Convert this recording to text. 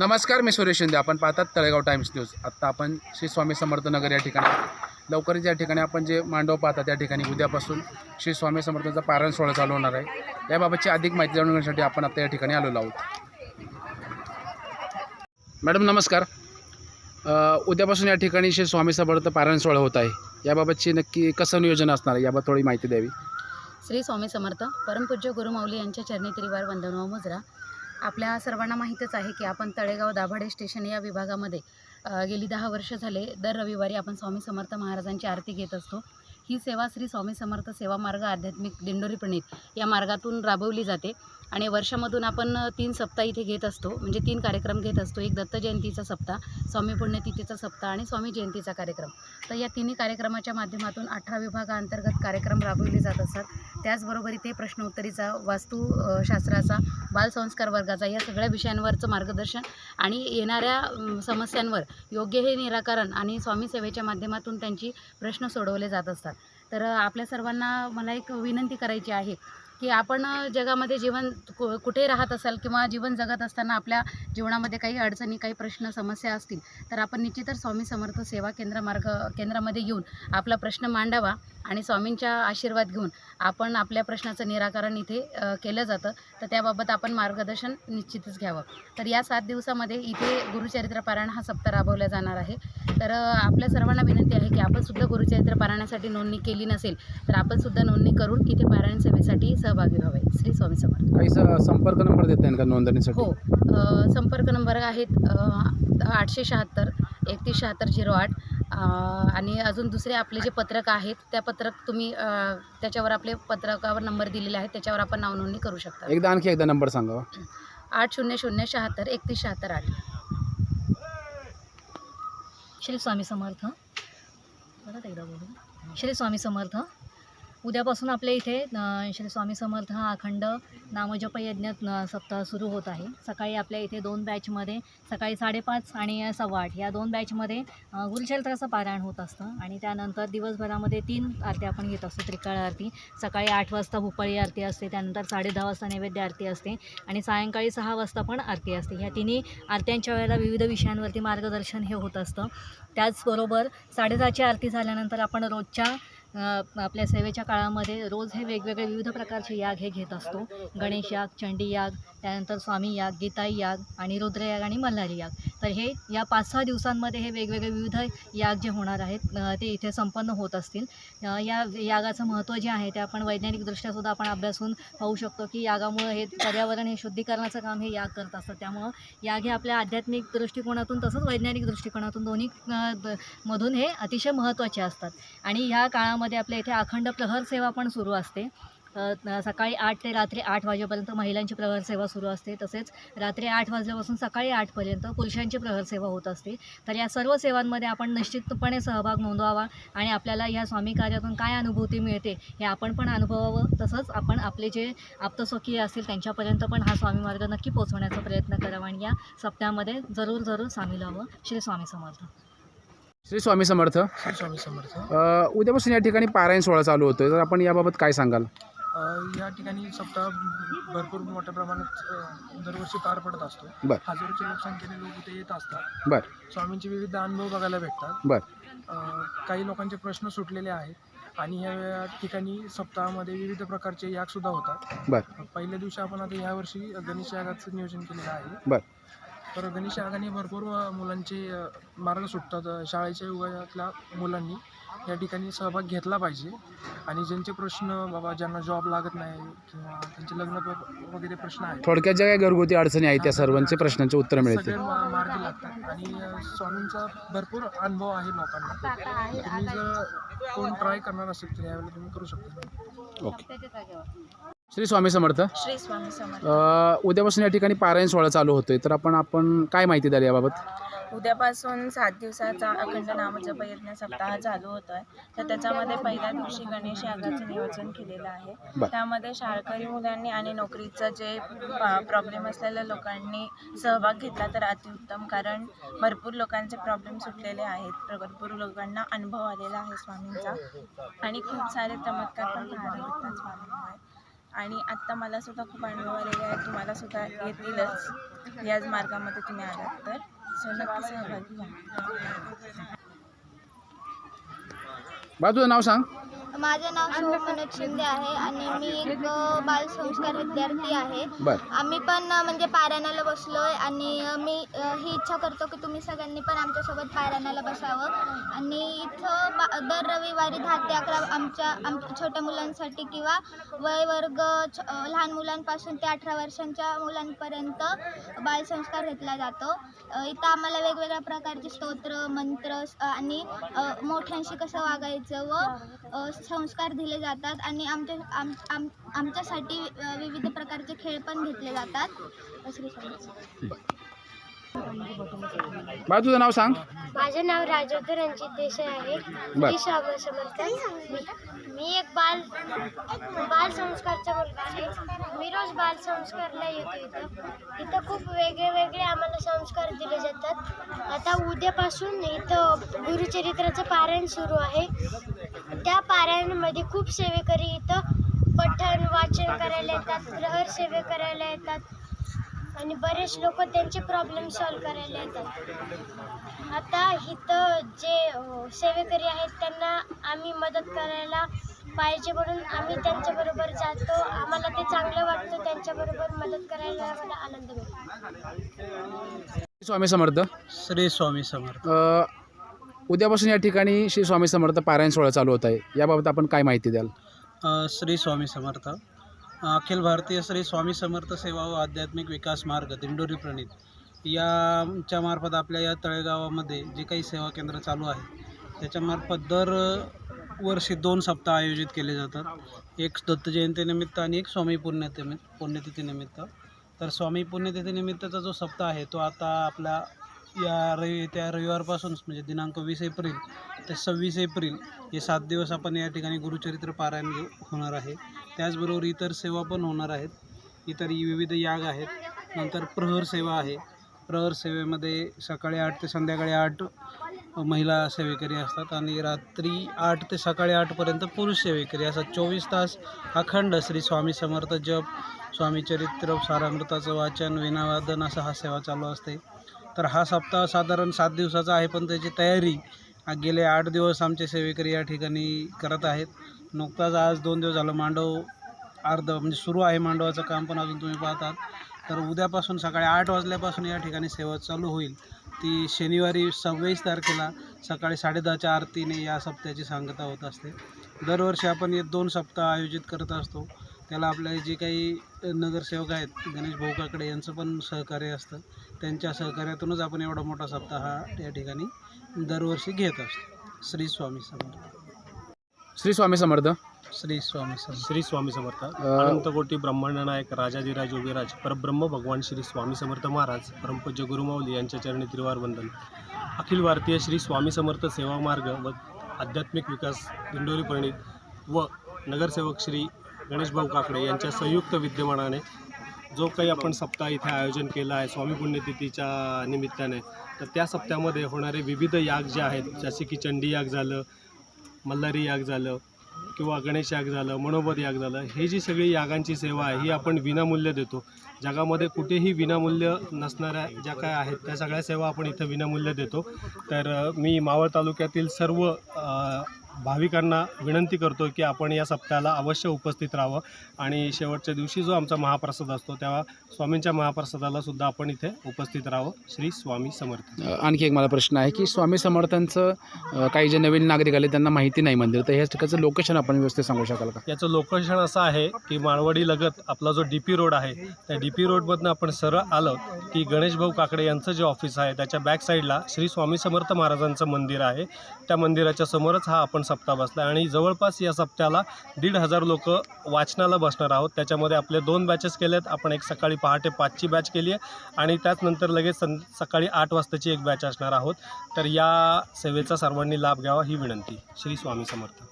नमस्कार मी सुरेश शिंदे. आपण पाहतात तळेगाव टाइम्स न्यूज. आत्ता आपण श्री स्वामी समर्थ नगर या ठिकाणी लवकरच या ठिकाणी आपण जे मांडव पाहतात त्या ठिकाणी उद्यापासून श्री स्वामी समर्थांचा पारायण सोहळा चालू होणार आहे. याबाबतची अधिक माहिती जाणून घेण्यासाठी आपण आता या ठिकाणी आलेलो आहोत. मॅडम नमस्कार. उद्यापासून या ठिकाणी श्री स्वामी समर्थ पारायण सोहळा होत आहे. याबाबतची नक्की कसं नियोजन असणार आहे? याबाबत थोडी माहिती द्यावी. श्री स्वामी समर्थ परमपूज्य गुरुमाऊली यांच्या चरणी त्रिवार वंदन मुजरा. आपल्या सर्वांना माहीतच आहे की आपण तळेगाव दाभाडे स्टेशन या विभागामध्ये गेली दहा वर्ष झाले. दर रविवारी आपण स्वामी समर्थ महाराजांची आरती घेत असतो. ही सेवा श्री स्वामी समर्थ सेवा मार्ग आध्यात्मिक दिंडोरी प्रणित या मार्गातून राबवली जाते आणि वर्षामधून आपण तीन सप्ताह इथे घेत असतो. म्हणजे तीन कार्यक्रम घेत असतो. एक दत्त जयंतीचा सप्ताह स्वामी पुण्यतिथीचा सप्ताह आणि स्वामी जयंतीचा कार्यक्रम. तर या तिन्ही कार्यक्रमाच्या माध्यमातून अठरा विभागाअंतर्गत कार्यक्रम राबवले जात असतात त्याचबरोबर इथे प्रश्नोत्तरीचा वास्तुशास्त्राचा बालसंस्कार वर्गाचा या सगळ्या विषयांवरचं मार्गदर्शन आणि येणाऱ्या समस्यांवर योग्य हे निराकरण आणि स्वामी सेवेच्या माध्यमातून त्यांची प्रश्न सोडवले जात असतात. तर आपल्या सर्वांना मला एक विनंती करायची आहे की आपण जगामध्ये जीवन कु कुठे राहत असाल किंवा जीवन जगत असताना आपल्या जीवनामध्ये काही अडचणी काही प्रश्न समस्या असतील तर आपण निश्चितच स्वामी समर्थ सेवा केंद्र मार्ग केंद्रामध्ये येऊन आपला प्रश्न मांडावा आणि स्वामींच्या आशीर्वाद घेऊन आपण आपल्या प्रश्नाचं निराकरण इथे केलं जातं. तर त्याबाबत आपण मार्गदर्शन निश्चितच घ्यावं. तर या सात दिवसामध्ये इथे गुरुचरित्र पारायण हा सप्ताह राबवला जाणार आहे. तर आपल्या सर्वांना विनंती आहे की आपण सुद्धा गुरुचरित्र पारायणासाठी नोंदणी केली नसेल तर आपण सुद्धा नोंदणी करून इथे पारायण सेवेसाठी सहभागी व्हावे श्री स्वामी समर्थ. काही स- संपर्क नंबर देता येईल का नोंदणीसाठी? हो अ, संपर्क नंबर आहेत अ, आठशे शहात्तर एकतीस शहात्तर झिरो आठ अ, आणि अजून दुसरे आपले जे पत्रक आहेत त्या पत्रक तुम्ही अ, त्याच्यावर आपले पत्रकावर नंबर दिलेले आहेत त्याच्यावर आपण नाव नोंदणी करू शकता. एकदा आणखी एकदा नंबर सांगावा आठ शून्य शून्य शहात्तर एकतीस शहात्तर आठ. श्री स्वामी समर्थ. परत एकदा बोलू. श्री स्वामी समर्थ. उद्यापासून आपल्या इथे श्री स्वामी समर्थ हा अखंड नामजप यज्ञ सप्ताह सुरू होत आहे. सकाळी आपल्या इथे दोन बॅचमध्ये सकाळी साडेपाच आणि सव्वा आठ या दोन बॅचमध्ये गुरुचरित्राचं पारायण होत असतं आणि त्यानंतर दिवसभरामध्ये तीन आरती आपण घेत असतो त्रिकाळ आरती. सकाळी आठ वाजता भूपाळी आरती असते त्यानंतर साडे दहा वाजता नैवेद्य आरती असते आणि सायंकाळी सहा वाजता पण आरती असते. ह्या तिन्ही आरत्यांच्या वेळेला विविध विषयांवरती मार्गदर्शन हे होत असतं. त्याचबरोबर साडेदहाची आरती झाल्यानंतर आपण रोजच्या आपल्या सेवेच्या काळामध्ये रोज हे वेगवेगळे विविध प्रकारचे याग हे घेत असतो. गणेश याग चंडी याग त्यानंतर स्वामी याग गीताई याग आणि रुद्रयाग आणि मल्हारी याग. तर हे या पाच सहा दिवसांमध्ये हे वेगवेगळे विविध याग जे होणार आहेत ते इथे संपन्न होत असतील. या यागाचं महत्त्व जे आहे ते आपण वैज्ञानिकदृष्ट्या सुद्धा आपण अभ्यासून पाहू शकतो की यागामुळं हे पर्यावरण हे शुद्धीकरणाचं काम हे याग करत असतं. त्यामुळं याग हे आपल्या आध्यात्मिक दृष्टिकोनातून तसंच वैज्ञानिक दृष्टिकोनातून दोन्ही द- मधून हे अतिशय महत्त्वाचे असतात. आणि ह्या काळामध्ये आपल्या इथे अखंड प्रहर सेवा पण सुरू असते. सकाळी आठ ते रात्री आठ वाजेपर्यंत महिलांची प्रहर सेवा सुरू असते. तसेच रात्री आठ वाजल्यापासून सकाळी आठपर्यंत पुरुषांची प्रहर सेवा होत असते. तर या सर्व सेवांमध्ये आपण निश्चितपणे सहभाग नोंदवावा आणि आपल्याला या स्वामी कार्यातून काय अनुभूती मिळते हे आपण पण अनुभवावं. तसंच आपण आपले जे आप्तस्वकीय असतील त्यांच्यापर्यंत पण हा स्वामी मार्ग नक्की पोहोचवण्याचा प्रयत्न करावा आणि या सप्त्यामध्ये जरूर जरूर सामील व्हावं. श्री स्वामी समर्थ. श्री स्वामी समर्थ. श्री स्वामी समर्थ. अ, उद्यापासून या ठिकाणी पारायण सोहळा चालू होतोय. तर आपण याबाबत काय सांगाल? अ, या ठिकाणी सप्ताह भरपूर मोठ्या प्रमाणात अ, दरवर्षी पार पडत असतो. बर. हजारोच्या लोकसंख्येने लोक इथे येत असतात. बर. स्वामींचे विविध अनुभव बघायला भेटतात. बर. अ, काही लोकांचे प्रश्न सुटलेले आहेत आणि या ठिकाणी सप्ताहामध्ये विविध प्रकारचे याग सुद्धा होतात. बर. पहिल्या दिवशी आपण आता यावर्षी गणेश यागाचं नियोजन केलेलं आहे. बर. तर गणेश यागाने भरपूर मुलांचे मार्ग सुटतात. शाळेच्या युगातल्या मुलांनी या ठिकाणी सहभाग घेतला पाहिजे. आणि ज्यांचे प्रश्न बाबा ज्यांना जॉब लागत नाही किंवा त्यांचे लग्न प- वगैरे प्रश्न आहेत. थोडक्यात ज्या काही घरगुती अडचणी आहेत त्या सर्वांचे प्रश्नांचे उत्तर मिळते सगळे मा- मार्गी लागतात. आणि अ, स्वामींचा भरपूर अनुभव आहे लोकांना. तुम्ही जर कोण ट्राय करणार असेल तर यावेळेला तुम्ही करू शकता. ओके. श्री स्वामी समर्थ. श्री स्वामी समर्थ. अ, उद्यापासून या ठिकाणी पारायण सोहळा चालू होतोय. तर आपण आपण काय माहिती द्याल याबाबत? उद्यापासून सात दिवसाचा अखंड नामजप यज्ञ सप्ताह चालू होतो आहे तर त्याच्यामध्ये पहिल्या दिवशी गणेश यागाचं नियोजन केलेलं आहे. बर. त्यामध्ये शाळकरी मुलांनी आणि नोकरीचं जे प्रॉब्लेम असलेल्या लोकांनी सहभाग घेतला तर अतिउत्तम कारण भरपूर लोकांचे प्रॉब्लेम सुटलेले आहेत. भरपूर लोकांना अनुभव आलेला आहे स्वामींचा. आणि खूप सारे चमत्कार पण पाहायला स्वामींमुळे. आणि आत्ता मला सुद्धा खूप अनुभव आलेला आहे तुम्हाला सुद्धा येतीलच. याच मार्गामध्ये तुम्ही आलात तर. सो नक्की सहभागी व्हा. नाव सांग. माझं नाव सोहम मनोज शिंदे आहे आणि मी एक बालसंस्कार विद्यार्थी आहे. बरं. आम्ही पण म्हणजे पारायणाला बसलोय आणि मी अ, ही इच्छा करतो की तुम्ही सगळ्यांनी पण आमच्यासोबत पारायणाला बसावं. आणि इथं बा दर रविवारी दहा ते अकरा आमच्या आम छोट्या मुलांसाठी किंवा वयवर्ग छ अ, लहान मुलांपासून ते अठरा वर्षांच्या मुलांपर्यंत बालसंस्कार घेतला जातो. अ, इथं आम्हाला वेगवेगळ्या प्रकारचे स्तोत्र मंत्र स- आणि अ, मोठ्यांशी कसं वागायचं व अ, संस्कार दिले जातात आणि आमच्या आम आम आमच्यासाठी विविध प्रकारचे खेळ पण घेतले जातात. बा तुझं नाव सांग. माझे नाव राजोदर रणजित देसाई आहे. समर्थ मी एक बाल बाल संस्कारचा मुलगा आहे. मी रोज बाल संस्कारला येतो इथं. इथं खूप वेगळे वेगळे आम्हाला संस्कार दिले जातात. आता उद्यापासून इथं गुरुचरित्राचं पारायण सुरू आहे. त्या पारायणामध्ये खूप सेवेकरी इथं पठण वाचन करायला येतात प्रहर सेवे करायला येतात आणि बरेच लोक त्यांचे प्रॉब्लेम सॉल्व करायला येतात. आता इथं जे सेवेकरी आहेत त्यांना आम्ही मदत करायला पाहिजे म्हणून आम्ही त्यांच्याबरोबर जातो. आम्हाला ते चांगलं वाटतं त्यांच्याबरोबर मदत करायला आम्हाला आनंद मिळतो. स्वामी समर्थ. श्री स्वामी समर्थ. अ, उद्यापासून या ठिकाणी श्री स्वामी समर्थ पारायण सोहळा चालू होत आहे. याबाबत आपण काय माहिती द्याल? श्री स्वामी समर्थ. अखिल भारतीय श्री स्वामी समर्थ सेवा व आध्यात्मिक विकास मार्ग दिंडोरी प्रणित. याच्या मार्फत आपल्या या तळेगावामध्ये जे काही सेवा केंद्र चालू आहे त्याच्यामार्फत दर वर्षी दोन सप्ताह आयोजित केले जातात. एक दत्त जयंतीनिमित्त आणि एक स्वामी पुण्यतिमि पुण्यतिथीनिमित्त तर स्वामी पुण्यतिथीनिमित्तचा जो सप्ताह आहे तो आता आपला या रवि त्या रविवारपासूनच म्हणजे दिनांक वीस एप्रिल ते सव्वीस एप्रिल हे सात दिवस आपण या ठिकाणी गुरुचरित्र पारायण होणार आहे. त्याचबरोबर इतर सेवा पण होणार आहेत. इतर विविध याग आहेत. नंतर प्रहर सेवा आहे. प्रहर सेवेमध्ये सकाळी आठ ते संध्याकाळी आठ महिला सेवेकरी असतात आणि रात्री आठ ते सकाळी आठपर्यंत पुरुष सेवेकरी. असतात चोवीस तास अखंड श्री स्वामी समर्थ जप स्वामी चरित्र सारामृताचं वाचन विनावादन असा हा सेवा चालू असते. तर हा सप्ताह साधारण सात दिवसाचा आहे पण त्याची तयारी गेले आठ दिवस आमचे सेवेकरी या ठिकाणी करत आहेत. नुकताच आज दोन दिवस झालं मांडव अर्ध म्हणजे सुरू आहे मांडवाचं काम पण अजून तुम्ही पाहतात. तर उद्यापासून सकाळी आठ वाजल्यापासून या ठिकाणी सेवा चालू होईल. ती शनिवारी सव्वीस तारखेला सकाळी साडेदहाच्या आरतीने या सप्त्याची सांगता होत असते. दरवर्षी आपण हे दोन सप्ताह आयोजित करत असतो. त्याला आपले जे काही नगरसेवक आहेत गणेश भाऊ काकडे यांचं पण सहकार्य असतं. त्यांच्या सहकार्यातूनच आपण एवढा मोठा सप्ताह हा या ठिकाणी दरवर्षी घेत असतो. श्री स्वामी समर्थ. श्री स्वामी समर्थ. श्री स्वामी समर्थ. श्री स्वामी समर्थ. अनंतकोटी ब्रह्मांड नायक राजाधिराज योगीराज परब्रह्म भगवान श्री स्वामी समर्थ महाराज परमपूज्य गुरुमाऊली यांच्या चरणी त्रिवार वंदन. अखिल भारतीय श्री स्वामी समर्थ सेवा मार्ग व आध्यात्मिक विकास दिंडोरी परिणित व नगरसेवक श्री गणेशभाऊ काकडे यांच्या संयुक्त विद्यमानाने जो काही आपण सप्ताह इथे आयोजन केलं आहे स्वामी पुण्यतिथीच्या निमित्ताने तर त्या सप्त्यामध्ये होणारे विविध याग जे आहेत जसे की चंडी याग झालं मल्हारी याग झालं किंवा गणेश याग झालं मनोबत याग झालं हे जी सगळी यागांची सेवा आहे ही आपण विनामूल्य देतो. जगामध्ये कुठेही विनामूल्य नसणाऱ्या ज्या काय आहेत त्या सगळ्या सेवा आपण इथं विनामूल्य देतो. तर मी मावळ तालुक्यातील सर्व भाविकांना विनंती करतो की आपण या सप्ताहाला अवश्य उपस्थित राहावं. आणि शेवटच्या दिवशी जो आमचा महाप्रसाद असतो तेव्हा स्वामींच्या महाप्रसादाला सुद्धा आपण इथे उपस्थित राहावं. श्री स्वामी समर्थ. आणखी एक मला प्रश्न आहे की स्वामी समर्थांचं काही जे नवीन नागरिक आले त्यांना माहिती नाही मंदिर तर ह्या ठिकाणचं लोकेशन आपण व्यवस्थित सांगू शकाल का? याचं लोकेशन असं आहे की माळवाडी लगत आपला जो डी पी रोड आहे त्या डी पी रोडमधनं आपण सरळ आलं की गणेशभाऊ काकडे यांचं जे ऑफिस आहे त्याच्या बॅक साईडला श्री स्वामी समर्थ महाराजांचं मंदिर आहे. त्या मंदिराच्या समोरच हा आपण सप्ताह बसला आणि जवळपास या सप्त्याला दीड हजार लोक वाचनाला बसणार आहोत. त्याच्यामध्ये आपले दोन बॅचेस केल्यात आपण एक सकाळी पहाटे पाचची बॅच केली आहे. आणि त्याचनंतर लगेच सं सकाळी आठ वाजताची एक बॅच असणार आहोत. तर या सेवेचा सर्वांनी लाभ घ्यावा ही विनंती. श्री स्वामी समर्थ.